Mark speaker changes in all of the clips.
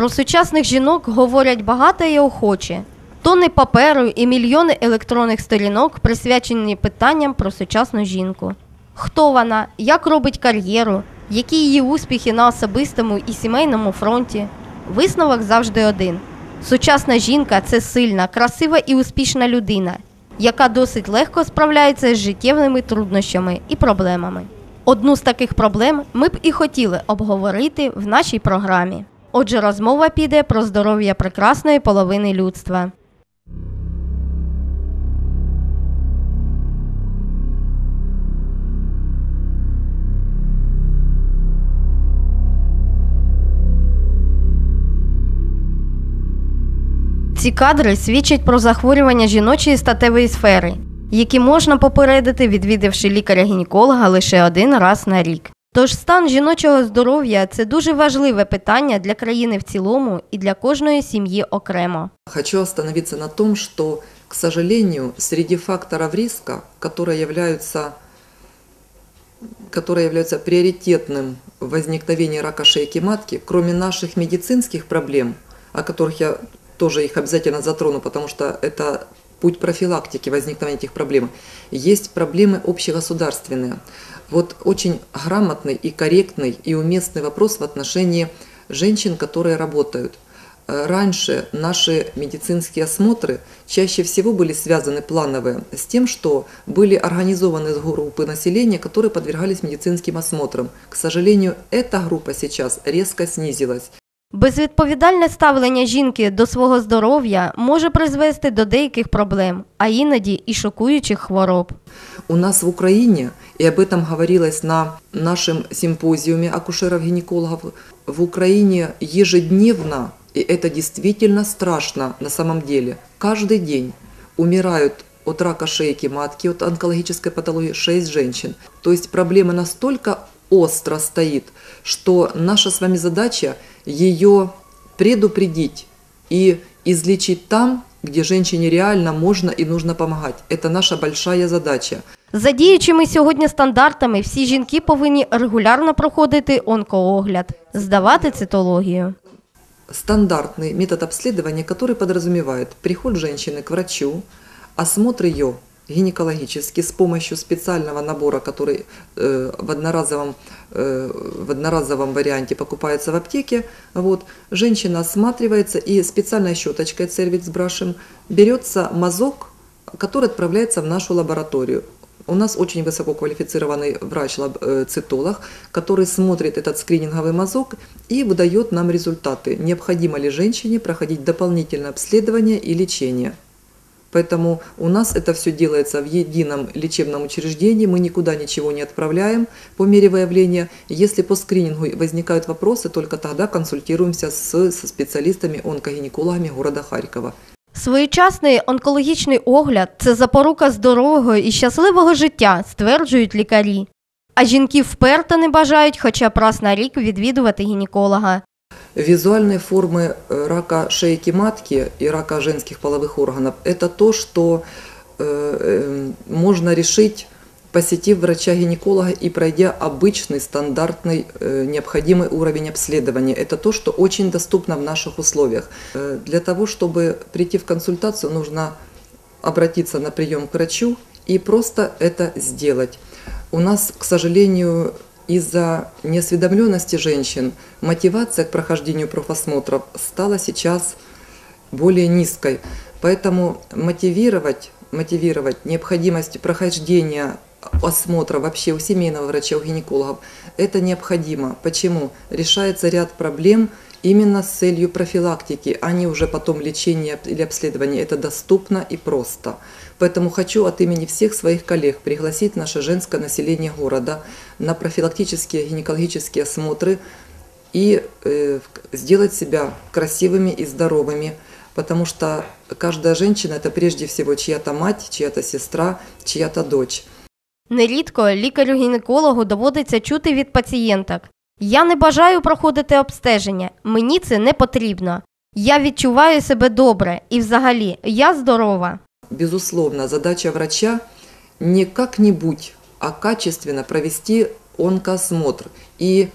Speaker 1: Про сучасних жінок говорять багато і охоче. Тони паперу і мільйони електронних сторінок присвячені питанням про сучасну жінку. Хто вона, як робить кар'єру, які її успіхи на особистому і сімейному фронті. Висновок завжди один: сучасна жінка це сильна, красива і успішна людина, яка досить легко справляється з життєвими труднощами і проблемами. Одну з таких проблем ми б і хотіли обговорити в нашій програмі. Отже, розмова піде про здоров'я прекрасної половини людства. Ці кадри свідчать про захворювання жіночої статевої сфери, які можна попередити, відвідавши лікаря-гінеколога лише один раз на рік. Тож стан жіночого здоров'я це дуже важливе питання для країни в цілому і для кожної сім'ї окремо.
Speaker 2: Хочу остановиться на том, что, к сожалению, среди факторов риска, которые являются, которые являются приоритетным в возникновении рака шейки матки, кроме наших медицинских проблем, о которых я тоже их обязательно затрону, потому что это путь профилактики возникновения этих проблем, есть проблемы общегосударственные. Вот очень грамотный и корректный и уместный вопрос в отношении женщин, которые работают. Э, Раньше наши медицинские осмотры чаще всего были связаны плановые с тем, что были организованы группы населения, которые подвергались медицинским осмотрам. К сожалению, эта группа сейчас резко снизилась.
Speaker 1: Безвідповідальне ставлення жінки до свого здоров'я може призвести до деяких проблем, а іноді і шокуючих хвороб.
Speaker 2: У нас в Украине, и об этом говорилось на нашем симпозиуме акушеров-гинекологов, в Украине ежедневно, и это действительно страшно на самом деле, каждый день умирают от рака шейки матки, от онкологической патологии 6 женщин. То есть проблема настолько остро стоит, что наша с вами задача ее предупредить и излечить там, где женщине реально можно и нужно помогать. Это наша большая задача.
Speaker 1: За діючими сьогодні стандартами всі жінки повинні регулярно проходити онкоогляд, здавати цитологію.
Speaker 2: Стандартный метод обследования, который подразумевает приход женщины к врачу, осмотр ее гинекологически с помощью специального набора, который э, в, одноразовом, э, в одноразовом варианте покупается в аптеке. Вот. Женщина осматривается и специальной щеточкой цервикс брашем берется мазок, который отправляется в нашу лабораторию. У нас очень высококвалифицированный врач-цитолог, который смотрит этот скрининговый мазок и выдает нам результаты, необходимо ли женщине проходить дополнительное обследование и лечение. Поэтому у нас это все делается в едином лечебном учреждении, мы никуда ничего не отправляем по мере выявления. Если по скринингу возникают вопросы, только тогда консультируемся с, со специалистами-онкогинекологами города Харькова.
Speaker 1: Своєчасний онкологічний огляд це запорука здорового і щасливого життя, стверджують лікарі. А жінки вперто не бажають хоча б раз на рік відвідувати гінеколога.
Speaker 2: Визуальные формы э, рака шейки матки и рака женских половых органов – это то, что э, э, можно решить, посетив врача-гинеколога и пройдя обычный, стандартный, необходимый уровень обследования. Это то, что очень доступно в наших условиях. Для того, чтобы прийти в консультацию, нужно обратиться на прием к врачу и просто это сделать. У нас, к сожалению, из-за неосведомленности женщин мотивация к прохождению профосмотров стала сейчас более низкой. Поэтому мотивировать, мотивировать необходимость прохождения осмотра вообще у семейного врача, у гинекологов, это необходимо. Почему? Решается ряд проблем именно с целью профилактики, а не уже потом лечения или обследования. Это доступно и просто. Поэтому хочу от имени всех своих коллег пригласить наше женское население города на профилактические гинекологические осмотры и э, сделать себя красивыми и здоровыми, потому что каждая женщина это прежде всего чья-то мать, чья-то сестра, чья-то дочь.
Speaker 1: Нерідко лікарю-гінекологу доводиться чути від пацієнток. Я не бажаю проходити обстеження, мені це не потрібно. Я відчуваю себе добре і взагалі я здорова.
Speaker 2: Безусловно, задача врача не как-нибудь, а качественно провести онкосмотр и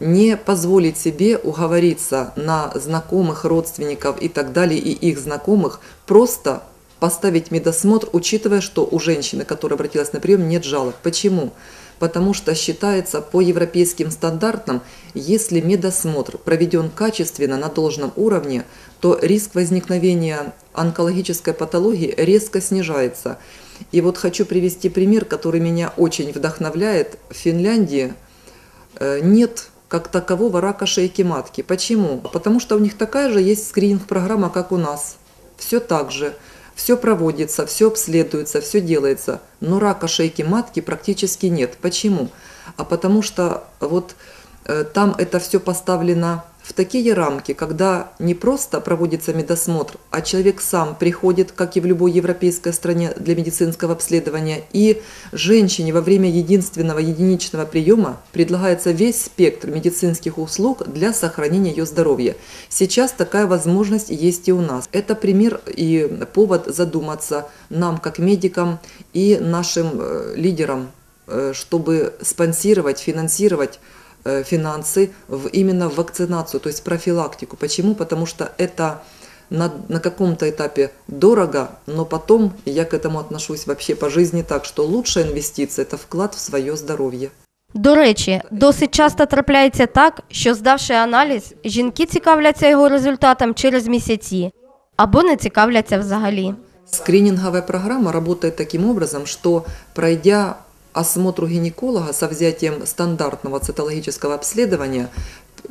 Speaker 2: не позволить себе уговориться на знакомых, родственников и так далее, и их знакомых, просто поставить медосмотр, учитывая, что у женщины, которая обратилась на прием, нет жалоб. Почему? Потому что считается по европейским стандартам, если медосмотр проведен качественно, на должном уровне, то риск возникновения онкологической патологии резко снижается. И вот хочу привести пример, который меня очень вдохновляет. В Финляндии э, нет как такового рака шейки матки. Почему? Потому что у них такая же есть скрининг-программа, как у нас. Все так же. Все проводится, все обследуется, все делается. Но рака шейки матки практически нет. Почему? А потому что вот э, там это все поставлено в такие рамки, когда не просто проводится медосмотр, а человек сам приходит, как и в любой европейской стране, для медицинского обследования, и женщине во время единственного единичного приема предлагается весь спектр медицинских услуг для сохранения ее здоровья. Сейчас такая возможность есть и у нас. Это пример и повод задуматься нам, как медикам и нашим э, лидерам, э, чтобы спонсировать, финансировать финансы в, именно в вакцинацию, то есть профилактику. Почему? Потому что это на, на каком-то этапе дорого, но потом я к этому отношусь вообще по жизни так, что лучшая инвестиция – это вклад в свое здоровье.
Speaker 1: До речі, досить часто трапляється так, що здавши аналіз, жінки цікавляться його результатом через місяці або не цікавляться взагалі.
Speaker 2: Скрининговая программа работает таким образом, что пройдя осмотр у гинеколога со взятием стандартного цитологического обследования,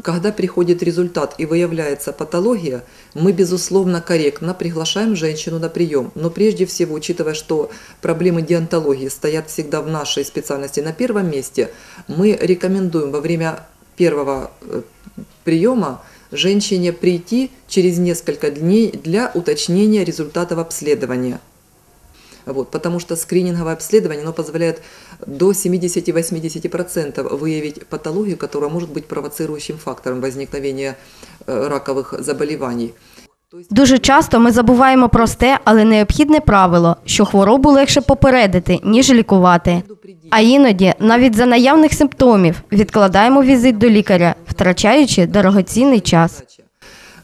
Speaker 2: когда приходит результат и выявляется патология, мы, безусловно, корректно приглашаем женщину на прием. Но прежде всего, учитывая, что проблемы диантологии стоят всегда в нашей специальности на первом месте, мы рекомендуем во время первого э, приема женщине прийти через несколько дней для уточнения результатов обследования. Вот, потому что скрининговое обследование оно позволяет до 70-80% выявить патологию, которая может быть провоцирующим фактором возникновения э, раковых заболеваний.
Speaker 1: Дуже часто ми забуваємо просте, але необхідне правило, що хворобу легше попередити, ніж лікувати. А іноді, навіть за наявних симптомів, відкладаємо візит до лікаря, втрачаючи дорогоцінний час.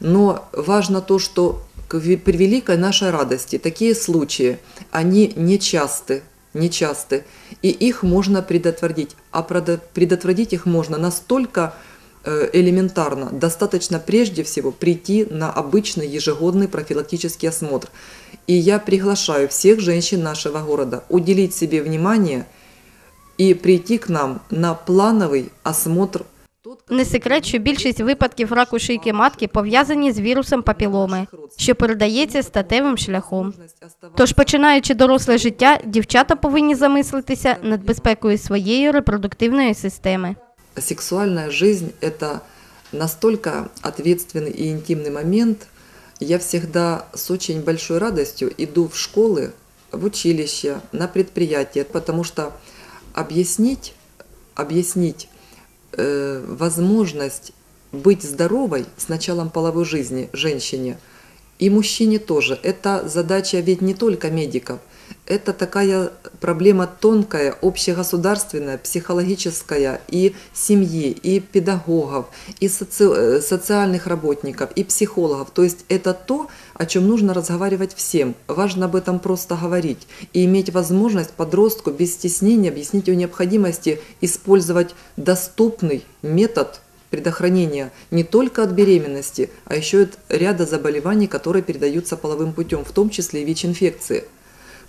Speaker 2: Но важно то, что к ве- при великой нашей радости такие случаи, они нечасты, нечасты, и их можно предотвратить. А предотвратить их можно настолько э, элементарно. Достаточно прежде всего прийти на обычный ежегодный профилактический осмотр. И я приглашаю всех женщин нашего города уделить себе внимание и прийти к нам на плановый осмотр.
Speaker 1: Не секрет, що більшість випадків раку шийки матки пов'язані з вірусом папіломи, що передається статевим шляхом. Тож, починаючи доросле життя, дівчата повинні замислитися над безпекою своєї репродуктивної системи.
Speaker 2: сексуальная жизнь – это настолько ответственный и интимный момент. Я всегда с очень большой радостью иду в школы, в училище, на предприятия, потому что объяснить, объяснить э, возможность быть здоровой с началом половой жизни женщине и мужчине тоже. Это задача ведь не только медиков. Это такая проблема тонкая, общегосударственная, психологическая и семьи, и педагогов, и соци- э, социальных работников, и психологов. То есть это то, о чем нужно разговаривать всем. Важно об этом просто говорить и иметь возможность подростку без стеснения объяснить о необходимости использовать доступный метод предохранения не только от беременности, а еще от ряда заболеваний, которые передаются половым путем, в том числе и ВИЧ-инфекции.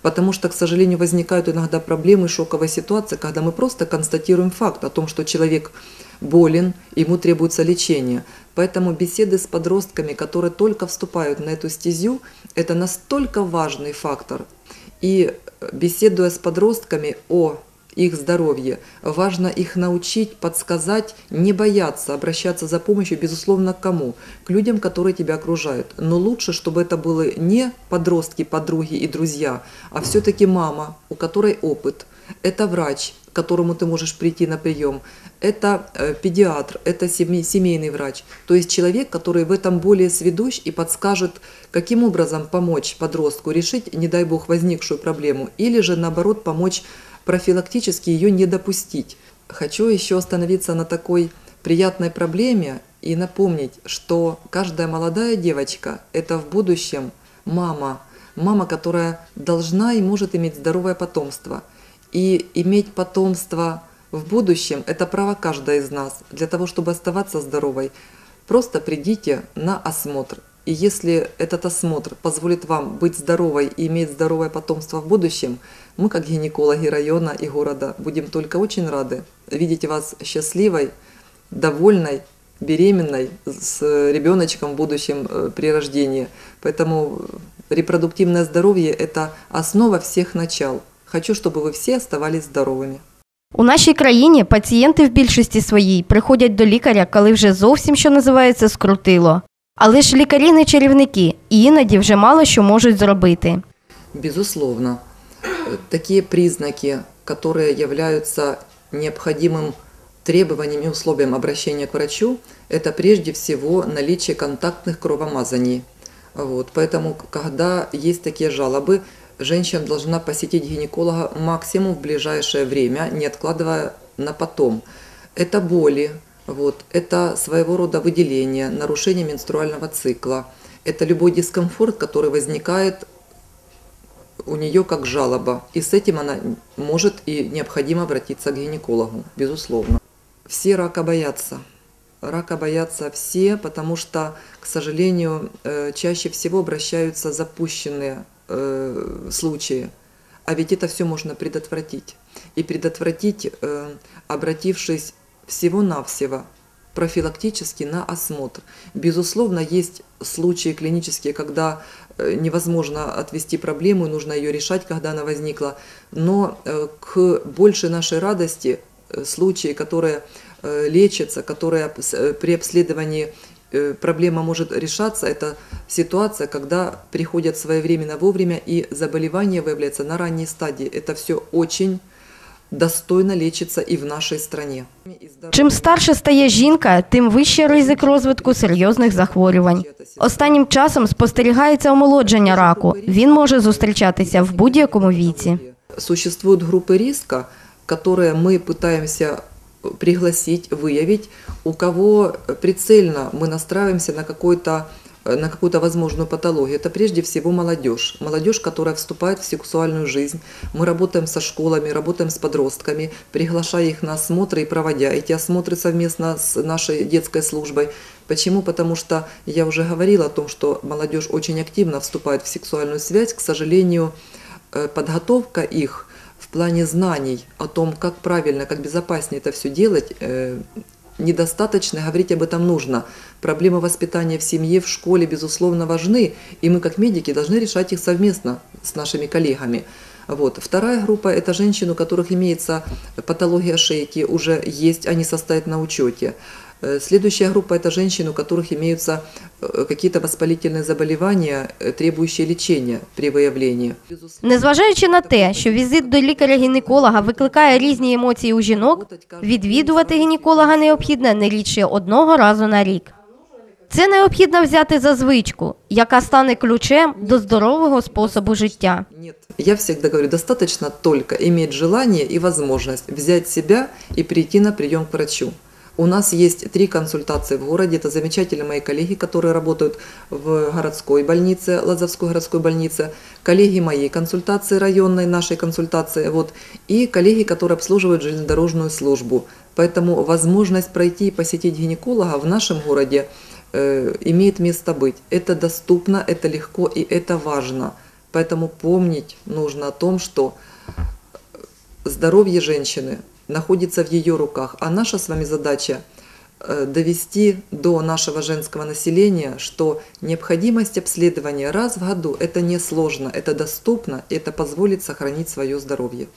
Speaker 2: Потому что, к сожалению, возникают иногда проблемы, шоковая ситуация, когда мы просто констатируем факт о том, что человек болен, ему требуется лечение. Поэтому беседы с подростками, которые только вступают на эту стезю, это настолько важный фактор. И э, беседуя с подростками о их здоровье, важно их научить, подсказать, не бояться обращаться за помощью, безусловно, к кому? К людям, которые тебя окружают. Но лучше, чтобы это были не подростки, подруги и друзья, а все-таки мама, у которой опыт. Это врач, к которому ты можешь прийти на прием. Это э, педиатр, это семей- семейный врач. То есть человек, который в этом более сведущ и подскажет, каким образом помочь подростку решить, не дай бог, возникшую проблему. Или же, наоборот, помочь профилактически ее не допустить. Хочу еще остановиться на такой приятной проблеме и напомнить, что каждая молодая девочка – это в будущем мама, мама, которая должна и может иметь здоровое потомство. И иметь потомство в будущем – это право каждой из нас. Для того, чтобы оставаться здоровой, просто придите на осмотр. И если этот осмотр позволит вам быть здоровой и иметь здоровое потомство в будущем, мы, как гинекологи района и города, будем только очень рады видеть вас счастливой, довольной, беременной, с ребеночком в будущем э, при рождении. Поэтому репродуктивное здоровье – это основа всех начал. Хочу, чтобы вы все оставались здоровыми.
Speaker 1: У нашій країні пацієнти в більшості своїй приходять до лікаря, коли вже зовсім що називається скрутило. Але ж лікарі не чарівники і іноді вже мало що можуть зробити.
Speaker 2: Безусловно, э, такие признаки, которые являются необходимым требованием и условием обращения к врачу, это прежде всего наличие контактных кровомазаний. Вот, поэтому, когда есть такие жалобы, женщина должна посетить гинеколога максимум в ближайшее время, не откладывая на потом. Это боли, вот, это своего рода выделение, нарушение менструального цикла, это любой дискомфорт, который возникает у нее как жалоба. И с этим она может и необходимо обратиться к гинекологу, безусловно. Все рака боятся. Рака боятся все, потому что, к сожалению, э, чаще всего обращаются запущенные э, случаи. А ведь это все можно предотвратить. И предотвратить, э, обратившись всего-навсего профилактически на осмотр. Безусловно, есть случаи клинические, когда э, невозможно отвести проблему, нужно ее решать, когда она возникла. Но э, к большей нашей радости э, случаи, которые лечатся, которые при обследовании проблема может решаться, это ситуация, когда приходят своевременно вовремя и заболевание выявляется на ранней стадии. Это все очень достойно лечится и в нашей стране.
Speaker 1: Чим старше стає жінка, тим вищий ризик розвитку серйозних захворювань. Останнім часом спостерігається омолодження раку. Він може зустрічатися в будь-якому віці.
Speaker 2: Существуют группы риска, которые мы пытаемся пригласить, выявить, у кого прицельно мы настраиваемся на какой-то на какую-то возможную патологию. Это прежде всего молодежь. Молодежь, которая вступает в сексуальную жизнь. Мы работаем со школами, работаем с подростками, приглашая их на осмотры и проводя эти осмотры совместно с нашей детской службой. Почему? Потому что я уже говорила о том, что молодежь очень активно вступает в сексуальную связь. К сожалению, э, подготовка их в плане знаний о том, как правильно, как безопаснее это все делать, э, недостаточно, говорить об этом нужно. Проблемы воспитания в семье, в школе, безусловно, важны, и мы, как медики, должны решать их совместно с нашими коллегами. Вот. Вторая группа – это женщины, у которых имеется патология шейки, уже есть, они состоят на учете. Э, Следующая группа – это женщины, у которых имеются э, какие-то воспалительные заболевания, э, требующие лечения при выявлении.
Speaker 1: Незважаючи на те, що візит до лікаря-гінеколога викликає різні емоції у жінок, відвідувати гінеколога необхідно не рідше одного разу на рік. Це необхідно взяти за звичку, яка стане ключем до здорового способу життя.
Speaker 2: Нет. Я всегда говорю, достаточно только иметь желание и возможность взять себя и прийти на прием к врачу. У нас есть три консультации в городе. Это замечательные мои коллеги, которые работают в городской больнице, Лазовской городской больнице, коллеги моей консультации районной, нашей консультации, вот, и коллеги, которые обслуживают железнодорожную службу. Поэтому возможность пройти и посетить гинеколога в нашем городе э, имеет место быть. Это доступно, это легко и это важно. Поэтому помнить нужно о том, что здоровье женщины находится в ее руках, а наша с вами задача э, довести до нашего женского населения, что необходимость обследования раз в году – это не сложно, это доступно, это позволит сохранить свое здоровье.